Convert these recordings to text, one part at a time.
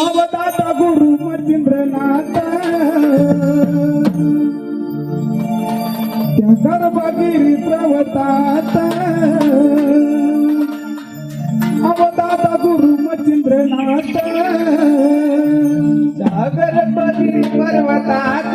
అవతాత గురు మచింద్రనాథ గర్భగిరి ప్రవతాత అవతాత గురు మచింద్రనాథ జాగర్భగిరి పర్వతాత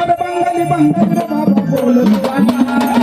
अरे बंगाली बंगाली बाबा